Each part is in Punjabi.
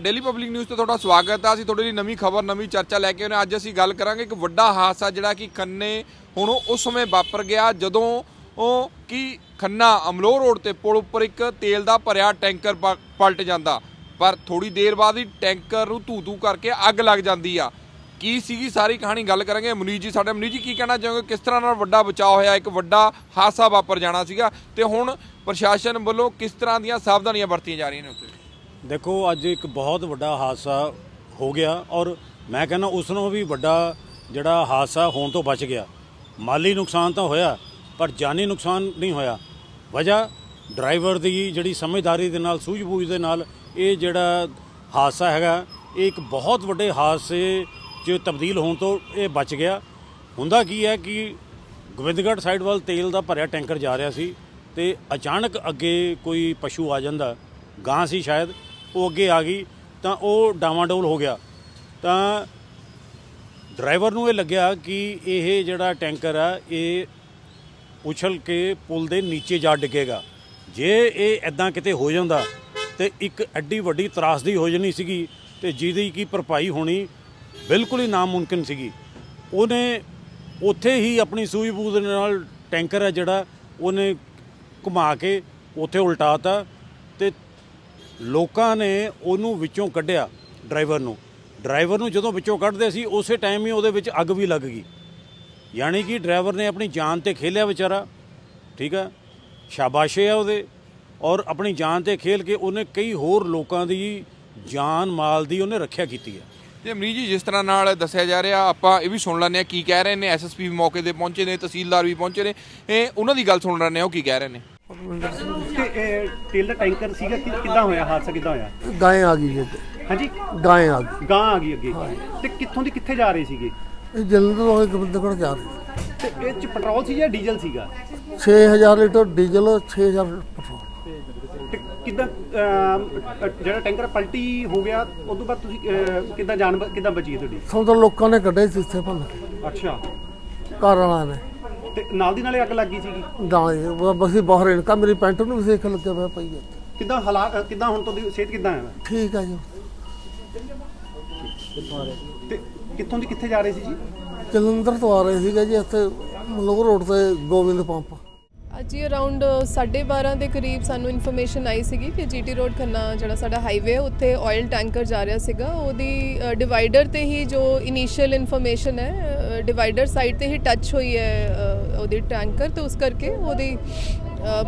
ਡੇਲੀ ਪਬਲਿਕ ਨਿਊਜ਼ ਤੇ ਤੁਹਾਡਾ ਸਵਾਗਤ ਆ। ਅਸੀਂ ਤੁਹਾਡੇ ਲਈ ਨਵੀਂ ਖਬਰ, ਨਵੀਂ ਚਰਚਾ ਲੈ ਕੇ ਆਏ ਹਾਂ। ਅੱਜ ਅਸੀਂ ਗੱਲ ਕਰਾਂਗੇ ਇੱਕ ਵੱਡਾ ਹਾਦਸਾ ਜਿਹੜਾ ਕਿ ਖੰਨੇ ਹੁਣ ਉਹ ਉਸ ਸਮੇਂ ਵਾਪਰ ਗਿਆ ਜਦੋਂ ਉਹ ਕਿ ਖੰਨਾ ਅਮਲੋਹ ਰੋਡ ਤੇ ਪੁਲ ਉੱਪਰ ਇੱਕ ਤੇਲ ਦਾ ਭਰਿਆ ਟੈਂਕਰ ਪ- ਪਲਟ ਜਾਂਦਾ। ਪਰ ਥੋੜੀ ਦੇਰ ਬਾਅਦ ਹੀ ਟੈਂਕਰ ਨੂੰ ਧੂ ਧੂ ਕਰਕੇ ਅੱਗ ਲੱਗ ਜਾਂਦੀ ਆ। ਕੀ ਸੀਗੀ ਸਾਰੀ ਕਹਾਣੀ? ਗੱਲ ਕਰਾਂਗੇ। ਮਨੀਸ਼ ਜੀ, ਸਾਡੇ ਮਨੀਸ਼ ਜੀ, ਕੀ ਕਹਿਣਾ ਚਾਹੋਗੇ? ਕਿਸ ਤਰ੍ਹਾਂ ਨਾਲ ਵੱਡਾ ਬਚਾਅ ਹੋਇਆ? ਇੱਕ ਵੱਡਾ ਹਾਦਸਾ ਵਾਪਰ ਜਾਣਾ ਸੀਗਾ ਤੇ ਹੁਣ ਪ੍ਰਸ਼ਾਸਨ ਵੱਲੋਂ ਕਿਸ ਤਰ੍ਹਾਂ ਦੀਆਂ ਸਾਵਧਾਨੀਆਂ ਵਰਤੀਆਂ ਜਾ ਰਹੀਆਂ ਨੇ ਉੱਤੇ? ਦੇਖੋ, ਅੱਜ ਇੱਕ ਬਹੁਤ ਵੱਡਾ ਹਾਦਸਾ ਹੋ ਗਿਆ ਔਰ ਮੈਂ ਕਹਿੰਦਾ ਉਸ ਨੂੰ ਵੀ ਵੱਡਾ ਜਿਹੜਾ ਹਾਦਸਾ ਹੋਣ ਤੋਂ ਬਚ ਗਿਆ। ਮਾਲੀ ਨੁਕਸਾਨ ਤਾਂ ਹੋਇਆ, ਪਰ ਜਾਨੀ ਨੁਕਸਾਨ ਨਹੀਂ ਹੋਇਆ। ਵਜ੍ਹਾ, ਡਰਾਈਵਰ ਦੀ ਜਿਹੜੀ ਸਮਝਦਾਰੀ ਦੇ ਨਾਲ, ਸੂਝ-ਬੂਝ ਦੇ ਨਾਲ ਇਹ ਜਿਹੜਾ ਹਾਦਸਾ ਹੈਗਾ, ਇਹ ਇੱਕ ਬਹੁਤ ਵੱਡੇ ਹਾਦਸੇ 'ਚ ਤਬਦੀਲ ਹੋਣ ਤੋਂ ਇਹ ਬਚ ਗਿਆ। ਹੁੰਦਾ ਕੀ ਹੈ ਕਿ ਗੋਬਿੰਦਗੜ੍ਹ ਸਾਈਡ ਵੱਲ ਤੇਲ ਦਾ ਭਰਿਆ ਟੈਂਕਰ ਜਾ ਰਿਹਾ ਸੀ ਤੇ ਅਚਾਨਕ ਅੱਗੇ ਕੋਈ ਪਸ਼ੂ ਆ ਜਾਂਦਾ। ਗਾਂ ਸੀ ਸ਼ਾਇਦ। ਉਹ ਅੱਗੇ ਆ ਗਈ, ਤਾਂ ਉਹ ਡਾਵਾਂਡੋਲ ਹੋ ਗਿਆ। ਤਾਂ ਡਰਾਈਵਰ ਨੂੰ ਇਹ ਲੱਗਿਆ ਕਿ ਇਹ ਜਿਹੜਾ ਟੈਂਕਰ ਆ, ਇਹ ਉਛਲ ਕੇ ਪੁਲ ਦੇ ਨੀਚੇ ਜਾ ਡਿੱਗੇਗਾ। ਜੇ ਇਹ ਐਦਾਂ ਕਿਤੇ ਹੋ ਜਾਂਦਾ ਤੇ ਇੱਕ ਐਡੀ ਵੱਡੀ ਤਰਾਸਦੀ ਹੋ ਜਾਣੀ ਸੀਗੀ ਤੇ ਜਿਹਦੀ ਕੀ ਭਰਪਾਈ ਹੋਣੀ ਬਿਲਕੁਲ ਹੀ ਨਾਮੁਮਕਿਨ ਸੀਗੀ। ਉਹਨੇ ਉੱਥੇ ਹੀ ਆਪਣੀ ਸੂਝ-ਬੂਝ ਦੇ ਨਾਲ ਟੈਂਕਰ ਹੈ ਜਿਹੜਾ, ਉਹਨੇ ਘੁਮਾ ਕੇ ਉੱਥੇ ਉਲਟਾਤਾ ਤੇ ਲੋਕਾਂ ਨੇ ਉਹਨੂੰ ਵਿੱਚੋਂ ਕੱਢਿਆ ਡਰਾਈਵਰ ਨੂੰ। ਡਰਾਈਵਰ ਨੂੰ ਜਦੋਂ ਵਿੱਚੋਂ ਕੱਢਦੇ ਸੀ, ਉਸੇ ਟਾਈਮ ਹੀ ਉਹਦੇ ਵਿੱਚ ਅੱਗ ਵੀ ਲੱਗ ਗਈ। ਯਾਨੀ ਕਿ ਡਰਾਈਵਰ ਨੇ ਆਪਣੀ ਜਾਨ ਤੇ ਖੇਲਿਆ ਵਿਚਾਰਾ। ਠੀਕ ਹੈ? ਸ਼ਾਬਾਸ਼ੇ ਆ ਉਹਦੇ। ਔਰ ਆਪਣੀ ਜਾਨ ਤੇ ਖੇਲ ਕੇ ਉਹਨੇ ਕਈ ਹੋਰ ਲੋਕਾਂ ਦੀ ਜਾਨ, ਮਾਲ ਦੀ ਉਹਨੇ ਰੱਖਿਆ ਕੀਤੀ ਹੈ। ਤੇ ਅਮਰੀਕ ਜੀ, ਜਿਸ ਤਰ੍ਹਾਂ ਨਾਲ ਦੱਸਿਆ ਜਾ ਰਿਹਾ, ਆਪਾਂ ਇਹ ਵੀ ਸੁਣ ਲੈਂਦੇ ਆ ਕੀ ਕਹਿ ਰਹੇ ਨੇ। ਐਸਐਸਪੀ ਵੀ ਮੌਕੇ ਤੇ ਪਹੁੰਚੇ ਨੇ, ਤਹਿਸੀਲਦਾਰ ਵੀ ਪਹੁੰਚੇ ਨੇ। ਇਹ ਉਹਨਾਂ ਦੀ ਗੱਲ ਸੁਣ ਲੈਂਦੇ ਆ ਉਹ ਕੀ ਕਹਿ ਰਹੇ ਨੇ? ਤੇ ਇਹ ਤੇਲ ਦਾ ਟੈਂਕਰ ਸੀਗਾ ਕਿ ਕਿੱਦਾਂ ਹੋਇਆ? ਹਾਦਸਾ ਕਿੱਦਾਂ ਹੋਇਆ? ਗਾਂ ਆ ਗਈ ਜੀ। ਹਾਂਜੀ? ਗਾਂ ਆ ਗਈ। ਗਾਂ ਆ ਗਈ ਅੱਗੇ। ਤੇ ਕਿੱਥੋਂ ਦੀ ਕਿੱਥੇ ਜਾ ਰਹੇ ਸੀਗੇ? ਇਹ ਜਲੰਧਰ ਵਾਲੇ ਗੋਬਿੰਦਗੜ੍ਹ ਜਾ ਰਹੀ। ਤੇ ਇਹ ਚ ਪੈਟਰੋਲ ਸੀ ਜਾਂ ਡੀਜ਼ਲ ਸੀਗਾ? 6000 ਲੀਟਰ ਡੀਜ਼ਲ 6000 ਪੈਟਰੋਲ। ਤੇ ਕਿੱਦਾਂ ਅਮ, ਅ, ਜਿਹੜਾ ਟੈਂਕਰ ਪਲਟੀ ਹੋ ਗਿਆ ਉਸ ਤੋਂ ਬਾਅਦ ਤੁਸੀਂ ਅ, ਕਿੱਦਾਂ ਜਾਨ ਬ- ਕਿੱਦਾਂ ਬਚੀ ਹੈ ਤੁਹਾਡੀ? ਤੋਂ ਲੋਕਾਂ ਨੇ ਕੱਢੇ ਸੀ ਇੱਥੇ ਭੰਨ ਕੇ। ਅੱਛਾ। ਘਰ ਵਾਲਿਆਂ ਨੇ। ਤੇ ਨਾਲ ਦੀ ਨਾਲੇ ਅੱਗ ਲੱਗ ਗਈ ਸੀਗੀ? ਦਾਣੇ ਬਸੀ ਬਾਹਰ ਇਨਕਾ ਮੇਰੀ ਪੈਂਟ ਨੂੰ ਵੀ ਸੇਕ ਲੱਗਿਆ ਹੋਇਆ ਪਈ ਹੈ ਕਿੱਦਾਂ ਹਾਲਾਤ ਅ, ਕਿੱਦਾਂ ਹੁਣ ਤੁਹਾਡੀ ਸਿਹਤ ਕਿੱਦਾਂ ਹੈ? ਠੀਕ ਆ ਜੀ। ਤੇ ਕਿੱਥੋਂ ਦੀ ਕਿੱਥੇ ਜਾ ਰਹੇ ਸੀ ਜੀ? ਜਲੰਧਰ ਤੋਂ ਆ ਰਹੇ ਸੀਗੇ ਜੀ ਇੱਥੇ ਮਲੋਹ ਰੋਡ ਤੇ ਗੋਬਿੰਦ ਪੰਪ। ਅੱਜ ਹੀ ਅਰਾਊਂਡ 12:30 ਦੇ ਕਰੀਬ ਸਾਨੂੰ ਇਨਫੋਰਮੇਸ਼ਨ ਆਈ ਸੀਗੀ ਕਿ ਜੀਟੀ ਰੋਡ ਖੰਨਾ ਜਿਹੜਾ ਸਾਡਾ ਹਾਈਵੇ ਉੱਥੇ ਆਇਲ ਟੈਂਕਰ ਜਾ ਰਿਹਾ ਸੀਗਾ। ਉਹਦੀ ਡਿਵਾਈਡਰ ਤੇ ਹੀ ਜੋ ਇਨੀਸ਼ੀਅਲ ਇਨਫੋਰਮੇਸ਼ਨ ਹੈ ਡਿਵਾਈਡਰ ਸਾਈਡ ਤੇ ਹੀ ਟੱਚ ਹੋਈ ਹੈ ਉਹਦੇ ਟੈਂਕਰ ਤੇ ਉਸ ਕਰਕੇ ਉਹਦੀ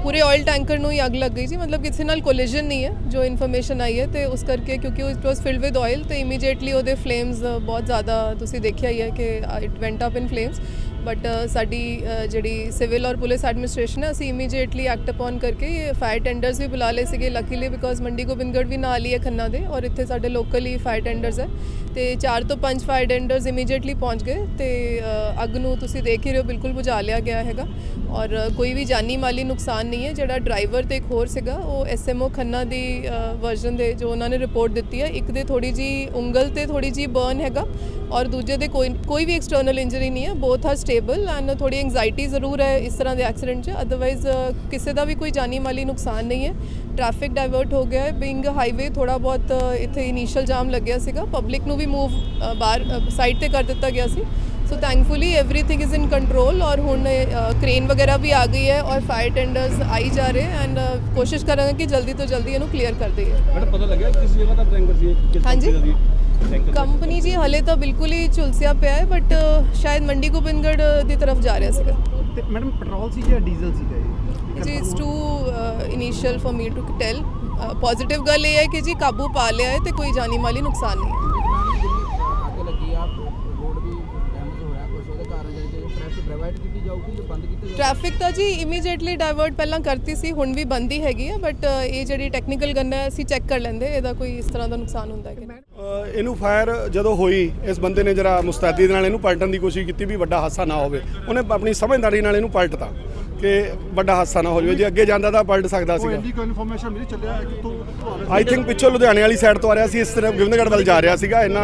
ਪੂਰੇ ਆਇਲ ਟੈਂਕਰ ਨੂੰ ਹੀ ਅੱਗ ਲੱਗ ਗਈ ਸੀ। ਮਤਲਬ ਕਿਸੇ ਨਾਲ ਕੋਲੀਜਨ ਨਹੀਂ ਹੈ, ਜੋ ਇਨਫੋਰਮੇਸ਼ਨ ਆਈ ਹੈ ਤੇ ਉਸ ਕਰਕੇ ਕਿਉਂਕਿ ਉਹ it was filled with oil ਤੇ ਇਮੀਡੀਏਟਲੀ ਉਹਦੇ ਫਲੇਮਸ ਬਹੁਤ ਜ਼ਿਆਦਾ ਤੁਸੀਂ ਦੇਖਿਆ ਹੀ ਹੈ ਕਿ it went up in flames but ਸਾਡੀ ਜਿਹੜੀ ਸਿਵਲ ਔਰ ਪੁਲਿਸ ਐਡਮਿਨਿਸਟ੍ਰੇਸ਼ਨ ਹੈ, ਅਸੀਂ ਇਮੀਡੀਏਟਲੀ ਐਕਟ ਅਪਨ ਕਰਕੇ ਫਾਇਰ ਟੈਂਡਰਸ ਵੀ ਬੁਲਾ ਲਏ ਸੀਗੇ ਲੱਕੀਲੀ ਬਿਕੋਜ਼ ਮੰਡੀ ਗੋਬਿੰਦਗੜ੍ਹ ਵੀ ਨਾਲ ਹੀ ਹੈ ਖੰਨਾ ਦੇ ਔਰ ਇੱਥੇ ਸਾਡੇ ਲੋਕਲ ਹੀ ਫਾਇਰ ਟੈਂਡਰਸ ਹੈ। ਤੇ 4 ਤੋਂ 5 ਫਾਇਰ ਟੈਂਡਰਸ ਇਮੀਡੀਏਟਲੀ ਪਹੁੰਚ ਗਏ ਤੇ ਅੱਗ ਨੂੰ ਤੁਸੀਂ ਦੇਖ ਹੀ ਰਹੇ ਹੋ, ਬਿਲਕੁਲ ਬੁਝਾ ਲਿਆ ਗਿਆ ਹੈਗਾ। ਔਰ ਕੋਈ ਵੀ ਜਾਨੀ ਮਾਲੀ ਨੁਕਸਾਨ ਨਹੀਂ ਹੈ, ਜਿਹੜਾ ਡਰਾਈਵਰ ਤੇ ਇੱਕ ਹੋਰ ਸੀਗਾ, ਉਹ ਐਸਐਮਓ ਖੰਨਾ ਦੀ ਵਰਜ਼ਨ ਦੇ ਜੋ ਉਹਨਾਂ ਨੇ ਰਿਪੋਰਟ ਦਿੱਤੀ ਹੈ, ਇੱਕ ਦੇ ਥੋੜੀ ਜੀ ਉਂਗਲ ਤੇ ਥੋੜੀ ਜੀ ਬਰਨ ਹੈਗਾ, ਔਰ ਦੂਜੇ ਦੇ ਕੋਈ ਕੋਈ ਵੀ ਐਕਸਟਰਨਲ ਇੰਜਰੀ ਨਹੀਂ ਹੈ ਬੋਥ ਆਰ ਸਟੇਬਲ ਐਂਡ ਥੋੜੀ ਐਂਗਜ਼ਾਈਟੀ ਜ਼ਰੂਰ ਹੈ ਇਸ ਤਰ੍ਹਾਂ ਦੇ ਐਕਸੀਡੈਂਟ 'ਚ। ਅਦਰਵਾਈਜ਼ ਕਿਸੇ ਦਾ ਵੀ ਕੋਈ ਜਾਨੀ ਮਾਲੀ ਨੁਕਸਾਨ ਨਹੀਂ ਹੈ। ਟ੍ਰੈਫਿਕ ਡਾਇਵਰਟ ਹੋ ਗਿਆ ਹੈ ਬਿੰਗ ਹਾਈਵੇ ਥੋੜਾ ਬਹੁਤ ਇੱਥੇ ਇਨੀਸ਼ੀਅਲ ਜਾਮ ਲੱਗਿਆ ਸੀਗਾ ਪਬਲਿਕ ਨੂੰ ਵੀ ਮੂਵ ਬਾਹਰ ਸਾਈਡ ਤੇ ਕਰ ਦਿੱਤਾ ਗਿਆ ਸੀ। So thankfully everything is in control ਔਰ ਹੁਣ ਕ੍ਰੇਨ ਵਗੈਰਾ ਵੀ ਆ ਗਈ ਹੈ ਔਰ ਫਾਇਰ ਟੈਂਡਰਸ ਆਈ ਜਾ ਰਹੇ ਐਂਡ ਕੋਸ਼ਿਸ਼ ਕਰਾਂਗੇ ਕਿ ਜਲਦੀ ਤੋਂ ਜਲਦੀ ਇਹਨੂੰ ਕਲੀਅਰ ਕਰ ਦਈਏ। ਮੈਡਮ ਪਤਾ ਲੱਗਿਆ ਕਿਸ ਜਗ੍ਹਾ ਦਾ ਟੈਂਕਰ ਸੀ ਕਿਸ ਹਾਂਜੀ। ਕੰਪਨੀ ਜੀ ਹਲੇ ਤਾਂ ਬਿਲਕੁਲ ਹੀ ਝੁਲਸਿਆ ਪਿਆ ਹੈ ਬਟ ਸ਼ਾਇਦ ਮੰਡੀ ਗੋਬਿੰਦਗੜ੍ਹ ਦੀ ਤਰਫ ਜਾ ਰਿਹਾ ਸੀਗਾ। ਮੈਡਮ ਪੈਟਰੋਲ ਸੀ ਜਾਂ ਡੀਜ਼ਲ ਸੀਗਾ ਇਹ? ਜੀ it's too initial for me to tell positive ਗੱਲ ਇਹ ਹੈ ਕਿ ਜੀ ਕਾਬੂ ਪਾ ਲਿਆ ਹੈ ਤੇ ਕੋਈ ਜਾਨੀ ਮਾਲੀ ਨੁਕਸਾਨ ਨਹੀਂ ਰੋਡ ਵੀ ਡੈਮੇਜ ਹੋਇਆ ਕੁਝ ਉਹਦੇ ਕਾਰਨ ਜਿਹੜੀ ਪ੍ਰੈਸ ਪ੍ਰੋਵਾਈਡ ਕੀਤੀ ਜਾਊਗੀ ਜਾਂ ਬੰਦ ਕੀਤੀ ਜਾਊਗੀ ਟ੍ਰੈਫਿਕ ਤਾਂ ਜੀ ਇਮੀਡੀਏਟਲੀ ਡਾਇਵਰਟ ਪਹਿਲਾਂ ਕਰਤੀ ਸੀ ਹੁਣ ਵੀ ਬੰਦ ਹੀ ਹੈਗੀ ਹੈ ਬਟ ਇਹ ਜਿਹੜੀ ਟੈਕਨੀਕਲ ਗੰਨ ਹੈ ਅਸੀਂ ਚੈੱਕ ਕਰ ਲੈਂਦੇ ਇਹਦਾ ਕੋਈ ਇਸ ਤਰ੍ਹਾਂ ਦਾ ਨੁਕਸਾਨ ਹੁੰਦਾ ਹੈ ਕਿ ਇਹਨੂੰ ਫਾਇਰ ਜਦੋਂ ਹੋਈ ਇਸ ਬੰਦੇ ਨੇ ਜਰਾ ਮੁਸਤੈਦੀ ਦੇ ਨਾਲ ਇਹਨੂੰ ਪਲਟਣ ਦੀ ਕੋਸ਼ਿਸ਼ ਕੀਤੀ ਵੀ ਵੱਡਾ ਹਾਦਸਾ ਨਾ ਹੋਵੇ। ਉਹਨੇ ਆਪਣੀ ਸਮਝਦਾਰੀ ਨਾਲ ਇਹਨੂੰ ਪਲਟਤਾ ਕਿ ਵੱਡਾ ਹਾਦਸਾ ਨਾ ਹੋ ਜਾਵੇ ਜੇ ਅੱਗੇ ਜਾਂਦਾ ਤਾਂ ਪਲਟ ਸਕਦਾ ਸੀਗਾ। ਇੰਡੀ ਕੋਈ ਇਨਫੋਰਮੇਸ਼ਨ ਮਿਲੀ ਚੱਲਿਆ ਕਿ ਤੋਂ ਆ ਆਈ ਥਿੰਕ ਪਿੱਛੋਂ ਲੁਧਿਆਣੇ ਵਾਲੀ ਸਾਈਡ ਤੋਂ ਆ ਰਿਹਾ ਸੀ ਇਸ ਤਰ੍ਹਾਂ ਗੋਬਿੰਦਗੜ੍ਹ ਵੱਲ ਜਾ ਰਿਹਾ ਸੀਗਾ ਇੰਨਾ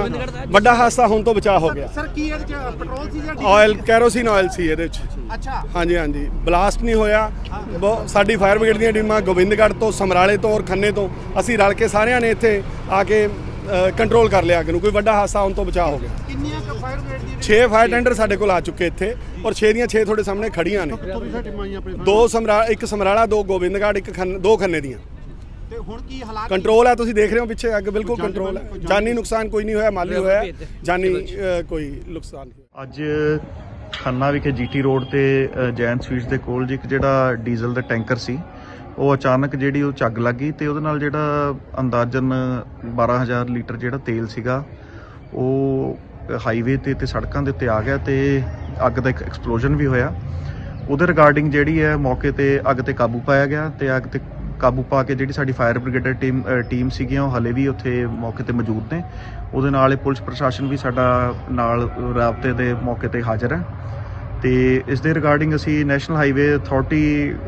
ਵੱਡਾ ਹਾਦਸਾ ਹੋਣ ਤੋਂ ਬਚਾਅ ਹੋ ਗਿਆ। ਸਰ ਕੀ ਇਹਦੇ ਚ ਪੈਟਰੋਲ ਸੀ ਜਾਂ ਆਇਲ ਕੈਰੋਸਿਨ ਆਇਲ ਸੀ ਇਹਦੇ ਵਿੱਚ ਅੱਛਾ। ਹਾਂਜੀ ਹਾਂਜੀ। ਬਲਾਸਟ ਨਹੀਂ ਹੋਇਆ। ਸਾਡੀ ਫਾਇਰ ਬ੍ਰਿਗੇਡ ਦੀਆਂ ਟੀਮਾਂ ਗੋਬਿੰਦਗੜ੍ਹ ਤੋਂ ਸਮਰਾਲੇ ਤੋਂ ਔਰ ਖੰਨੇ ਤੋਂ ਅਸੀਂ ਰਲ ਕੇ ਸਾਰਿਆਂ ਨੇ ਇੱਥੇ ਆ ਕੇ ਕੰਟਰੋਲ ਕਰ ਲਿਆ ਅੱਗ ਨੂੰ। ਕੋਈ ਵੱਡਾ ਹਾਦਸਾ ਹੋਣ ਤੋਂ ਬਚਾਅ ਹੋ ਗਿਆ। ਕਿੰਨੀਆਂ ਕ ਫਾਇਰ ਬ੍ਰਿਗੇਡ ਦੀ 6 ਫਾਇਰ ਟੈਂਡਰ ਸਾਡੇ ਕੋਲ ਆ ਚੁੱਕੇ ਇੱਥੇ ਔਰ 6 ਦੀਆਂ 6 ਤੁਹਾਡੇ ਸਾਹਮਣੇ ਖੜੀਆਂ ਨੇ। ਦੋ ਸਮਰਾ ਇੱਕ ਸਮਰਾਲਾ ਦੋ ਗੋਬਿੰਦਗੜ੍ਹ ਇੱਕ ਖੰਨ ਦੋ ਖੰਨੇ ਦੀਆਂ। ਤੇ ਹੁਣ ਕੀ ਹਾਲਾਤ ਕੰਟਰੋਲ ਹੈ ਤੁਸੀਂ ਦੇਖ ਰਹੇ ਹੋ ਪਿੱਛੇ ਅੱਗ ਬਿਲਕੁਲ ਕੰਟਰੋਲ ਹੈ ਜਾਨੀ ਨੁਕਸਾਨ ਕੋਈ ਨਹੀਂ ਹੋਇਆ ਮਾਲੀ ਹੋਇਆ। ਜਾਨੀ ਕੋਈ ਨੁਕਸਾਨ ਨਹੀਂ ਹੋਇਆ। ਅੱਜ ਖੰਨਾ ਵਿਖੇ ਜੀਟੀ ਰੋਡ ਤੇ ਜੈਨ ਸਵੀਟਸ ਦੇ ਕੋਲ ਜੀ ਇੱਕ ਜਿਹੜਾ ਡੀਜ਼ਲ ਦਾ ਟੈਂਕਰ ਸੀ ਉਹ ਅਚਾਨਕ ਜਿਹੜੀ ਉਹ ਚੱਗ ਲੱਗ ਗਈ ਤੇ ਉਹਦੇ ਨਾਲ ਜਿਹੜਾ ਅੰਦਾਜ਼ਨ 12000 ਲੀਟਰ ਜਿਹੜਾ ਤੇਲ ਸੀਗਾ ਉਹ ਹਾਈਵੇ ਤੇ ਤੇ ਸੜਕਾਂ ਦੇ ਉੱਤੇ ਆ ਗਿਆ ਤੇ ਅੱਗ ਦਾ ਇੱਕ ਐਕਸਪਲੋਜਨ ਵੀ ਹੋਇਆ ਉਹਦੇ ਰਿਗਾਰਡਿੰਗ ਜਿਹੜੀ ਹੈ ਮੌਕੇ ਤੇ ਅੱਗ ਤੇ ਕਾਬੂ ਪਾਇਆ ਗਿਆ ਤੇ ਅੱਗ ਤੇ ਕਾਬੂ ਪਾ ਕੇ ਜਿਹੜੀ ਸਾਡੀ ਫਾਇਰ ਬ੍ਰਿਗੇਡ ਟੀਮ ਟੀਮ ਸੀਗੀਆਂ, ਉਹ ਹਲੇ ਵੀ ਉੱਥੇ ਮੌਕੇ ਤੇ ਮੌਜੂਦ ਨੇ। ਉਹਦੇ ਨਾਲ ਹੀ ਪੁਲਿਸ ਪ੍ਰਸ਼ਾਸਨ ਵੀ ਸਾਡਾ ਨਾਲ ਰਾਬਤੇ ਦੇ ਮੌਕੇ ਤੇ ਹਾਜ਼ਰ ਹੈ। ਤੇ ਇਸ ਦੇ ਰਿਗਾਰਡਿੰਗ ਅਸੀਂ national highway authority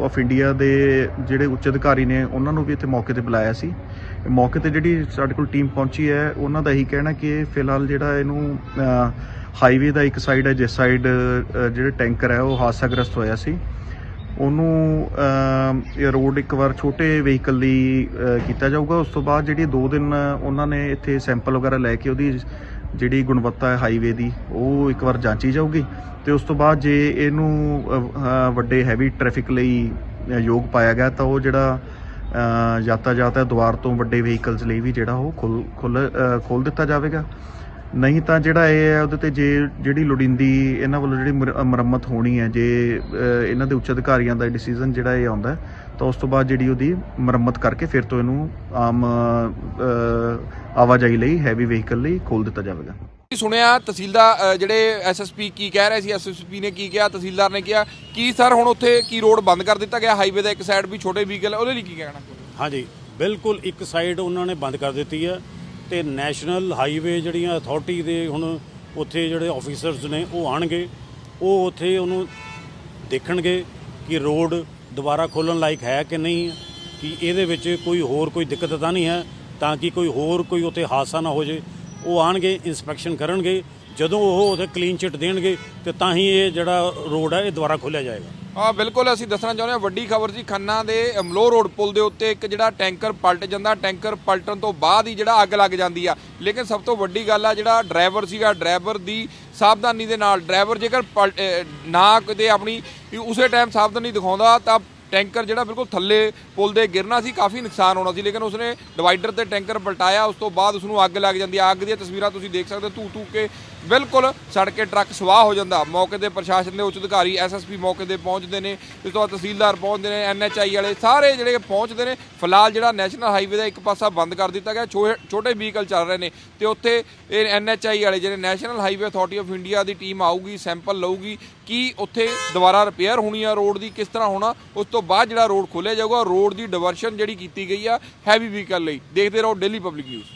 of India ਦੇ ਜਿਹੜੇ ਉੱਚ ਅਧਿਕਾਰੀ ਨੇ, ਉਹਨਾਂ ਨੂੰ ਵੀ ਇੱਥੇ ਮੌਕੇ ਤੇ ਬੁਲਾਇਆ ਸੀ। ਮੌਕੇ ਤੇ ਜਿਹੜੀ ਸਾਡੇ ਕੋਲ ਟੀਮ ਪਹੁੰਚੀ ਹੈ, ਉਹਨਾਂ ਦਾ ਇਹੀ ਕਹਿਣਾ ਕਿ ਫਿਲਹਾਲ ਜਿਹੜਾ ਇਹਨੂੰ ਹਾਈਵੇ ਦਾ ਇੱਕ ਸਾਈਡ ਹੈ, ਜਿਸ ਸਾਈਡ ਜਿਹੜੇ ਟੈਂਕਰ ਹੈ, ਉਹ ਹਾਦਸਾਗ੍ਰਸਤ ਹੋਇਆ ਸੀ। ਉਹਨੂੰ ਇਹ ਰੋਡ ਇੱਕ ਵਾਰ ਛੋਟੇ ਵਹੀਕਲ ਲਈ ਕੀਤਾ ਜਾਊਗਾ। ਉਸ ਤੋਂ ਬਾਅਦ ਜਿਹੜੀ 2 ਦਿਨ ਉਹਨਾਂ ਨੇ ਇੱਥੇ ਸੈਂਪਲ ਵਗੈਰਾ ਲੈ ਕੇ ਉਹਦੀ ਜਿਹੜੀ ਗੁਣਵੱਤਾ ਹੈ ਹਾਈਵੇ ਦੀ ਉਹ ਇੱਕ ਵਾਰ ਜਾਂਚੀ ਜਾਊਗੀ। ਤੇ ਉਸ ਤੋਂ ਬਾਅਦ ਜੇ ਇਹਨੂੰ ਵੱਡੇ ਹੈਵੀ ਟ੍ਰੈਫਿਕ ਲਈ ਯੋਗ ਪਾਇਆ ਗਿਆ ਤਾਂ ਉਹ ਜਿਹੜਾ ਅ, ਯਾਤਾਯਾਤ ਹੈ ਦੁਆਰ ਤੋਂ ਵੱਡੇ ਵਹੀਕਲਸ ਲਈ ਵੀ ਜਿਹੜਾ ਉਹ ਖੁੱਲ ਖੁੱਲ ਅ, ਖੋਲ ਦਿੱਤਾ ਜਾਵੇਗਾ। ਨਹੀਂ ਤਾਂ ਜਿਹੜਾ ਇਹ ਹੈ ਉਹਦੇ ਤੇ ਜੇ ਜਿਹੜੀ ਲੋੜੀਂਦੀ ਇਹਨਾਂ ਵੱਲੋਂ ਜਿਹੜੀ ਮੁਰ- ਮੁਰੰਮਤ ਹੋਣੀ ਹੈ ਜੇ ਇਹਨਾਂ ਦੇ ਉੱਚ ਅਧਿਕਾਰੀਆਂ ਦਾ ਡਿਸੀਜਨ ਜਿਹੜਾ ਇਹ ਆਉਂਦਾ ਤਾਂ ਉਸ ਤੋਂ ਬਾਅਦ ਜਿਹੜੀ ਉਹਦੀ ਮੁਰੰਮਤ ਕਰਕੇ ਫਿਰ ਤੋਂ ਇਹਨੂੰ ਆਮ ਆਵਾਜਾਈ ਲਈ ਹੈਵੀ ਵਹੀਕਲ ਲਈ ਖੋਲ ਦਿੱਤਾ ਜਾਵੇਗਾ। ਸੁਣਿਆ ਤਹਿਸੀਲਦਾਰ ਜਿਹੜੇ ਐਸਐਸਪੀ ਕੀ ਕਹਿ ਰਹੇ ਸੀ? ਐਸਐਸਪੀ ਨੇ ਕੀ ਕਿਹਾ? ਤਹਿਸੀਲਦਾਰ ਨੇ ਕਿਹਾ ਕੀ ਸਰ ਹੁਣ ਉੱਥੇ ਕੀ ਰੋਡ ਬੰਦ ਕਰ ਦਿੱਤਾ ਗਿਆ? ਹਾਈਵੇ ਦਾ ਇੱਕ ਸਾਈਡ ਵੀ ਛੋਟੇ ਵਹੀਕਲ ਉਹਦੇ ਲਈ ਕੀ ਕਹਿਣਾ? ਹਾਂਜੀ ਬਿਲਕੁਲ ਇੱਕ ਸਾਈਡ ਉਹਨਾਂ ਨੇ ਬੰਦ ਕਰ ਦਿੱਤੀ ਹੈ। ਤੇ ਨੈਸ਼ਨਲ ਹਾਈਵੇ ਜਿਹੜੀਆਂ ਅਥਾਰਟੀ ਦੇ ਹੁਣ ਉੱਥੇ ਜਿਹੜੇ ਆਫੀਸਰਸ ਨੇ ਉਹ ਆਣਗੇ, ਉਹ ਉੱਥੇ ਉਹਨੂੰ ਦੇਖਣਗੇ ਕਿ ਰੋਡ ਦੁਬਾਰਾ ਖੋਲਣ ਲਾਇਕ ਹੈ ਕਿ ਨਹੀਂ, ਕਿ ਇਹਦੇ ਵਿੱਚ ਕੋਈ ਹੋਰ ਕੋਈ ਦਿੱਕਤ ਤਾਂ ਨਹੀਂ ਹੈ, ਤਾਂ ਕਿ ਕੋਈ ਹੋਰ ਕੋਈ ਉੱਥੇ ਹਾਦਸਾ ਨਾ ਹੋ ਜੇ ਉਹ ਆਣਗੇ, ਇਨਸਪੈਕਸ਼ਨ ਕਰਨਗੇ, ਜਦੋਂ ਉਹ ਉੱਥੇ ਕਲੀਨ ਚਿੱਟ ਦੇਣਗੇ, ਤੇ ਤਾਂ ਹੀ ਇਹ ਜਿਹੜਾ ਰੋਡ ਹੈ, ਇਹ ਦੁਬਾਰਾ ਖੋਲ੍ਹਿਆ ਜਾਏਗਾ। ਹਾਂ, ਬਿਲਕੁਲ ਅਸੀਂ ਦੱਸਣਾ ਚਾਹੁੰਦੇ ਹਾਂ, ਵੱਡੀ ਖਬਰ ਜੀ ਖੰਨਾ ਦੇ ਅਮਲੋਹ ਰੋਡ ਪੁਲ ਦੇ ਉੱਤੇ ਇੱਕ ਜਿਹੜਾ ਟੈਂਕਰ ਪਲਟ ਜਾਂਦਾ, ਟੈਂਕਰ ਪਲਟਣ ਤੋਂ ਬਾਅਦ ਹੀ ਜਿਹੜਾ ਅੱਗ ਲੱਗ ਜਾਂਦੀ ਆ। ਲੇਕਿਨ ਸਭ ਤੋਂ ਵੱਡੀ ਗੱਲ ਆ, ਜਿਹੜਾ ਡਰਾਈਵਰ ਸੀਗਾ, ਡਰਾਈਵਰ ਦੀ ਸਾਵਧਾਨੀ ਦੇ ਨਾਲ, ਡਰਾਈਵਰ ਜੇਕਰ ਪਲਟ- ਨਾ ਕਿਤੇ ਆਪਣੀ ਉਸੇ ਟਾਈਮ ਸਾਵਧਾਨੀ ਦਿਖਾਉਂਦਾ, ਤਾਂ ਟੈਂਕਰ ਜਿਹੜਾ ਬਿਲਕੁਲ ਥੱਲੇ ਪੁਲ ਦੇ ਗਿਰਨਾ ਸੀ, ਕਾਫੀ ਨੁਕਸਾਨ ਹੋਣਾ ਸੀ। ਲੇਕਿਨ ਉਸਨੇ ਡਿਵਾਈਡਰ ਤੇ ਟੈਂਕਰ ਪਲਟਾਇਆ, ਉਸ ਤੋਂ ਬਾਅਦ ਉਸਨੂੰ ਅੱਗ ਲੱਗ ਜਾਂਦੀ ਹੈ ਅੱਗ ਦੀਆਂ ਤਸਵੀਰਾਂ ਤੁਸੀਂ ਦੇਖ ਸਕਦੇ ਹੋ ਧੂ ਧੂ ਕੇ ਬਿਲਕੁਲ ਸੜ ਕੇ ਟਰੱਕ ਸਵਾਹ ਹੋ ਜਾਂਦਾ। ਮੌਕੇ ਤੇ ਪ੍ਰਸ਼ਾਸਨ ਦੇ ਉੱਚ ਅਧਿਕਾਰੀ ਐਸਐਸਪੀ ਮੌਕੇ ਤੇ ਪਹੁੰਚਦੇ ਨੇ। ਇਸ ਤੋਂ ਬਾਅਦ ਤਹਿਸੀਲਦਾਰ ਪਹੁੰਚਦੇ ਨੇ ਐਨਐਚਆਈ ਵਾਲੇ। ਸਾਰੇ ਜਿਹੜੇ ਪਹੁੰਚਦੇ ਨੇ, ਫਿਲਹਾਲ ਜਿਹੜਾ ਨੈਸ਼ਨਲ ਹਾਈਵੇ ਦਾ ਇੱਕ ਪਾਸਾ ਬੰਦ ਕਰ ਦਿੱਤਾ ਗਿਆ। ਛੋ- ਛੋਟੇ ਵਹੀਕਲ ਚੱਲ ਰਹੇ ਨੇ ਤੇ ਉੱਥੇ ਇਹ ਐਨਐਚਆਈ ਵਾਲੇ ਜਿਹੜੇ national highway authority of India the team ਆਊਗੀ, ਸੈਂਪਲ ਲਊਗੀ ਕੀ ਉੱਥੇ ਦੁਬਾਰਾ ਰਿਪੇਅਰ ਹੋਣੀ ਆ ਰੋਡ ਦੀ, ਕਿਸ ਤਰ੍ਹਾਂ ਹੋਣਾ। ਉਸ ਤੋਂ ਬਾਅਦ ਜਿਹੜਾ ਰੋਡ ਖੋਲ੍ਹਿਆ ਜਾਊਗਾ, ਰੋਡ ਦੀ ਡਿਵਰਸ਼ਨ ਜਿਹੜੀ ਕੀਤੀ ਗਈ ਆ, ਹੈਵੀ ਵਹੀਕਲ ਲਈ। ਦੇਖਦੇ ਰਹੋ ਡੇਲੀ ਪਬਲਿਕ ਨਿਊਜ਼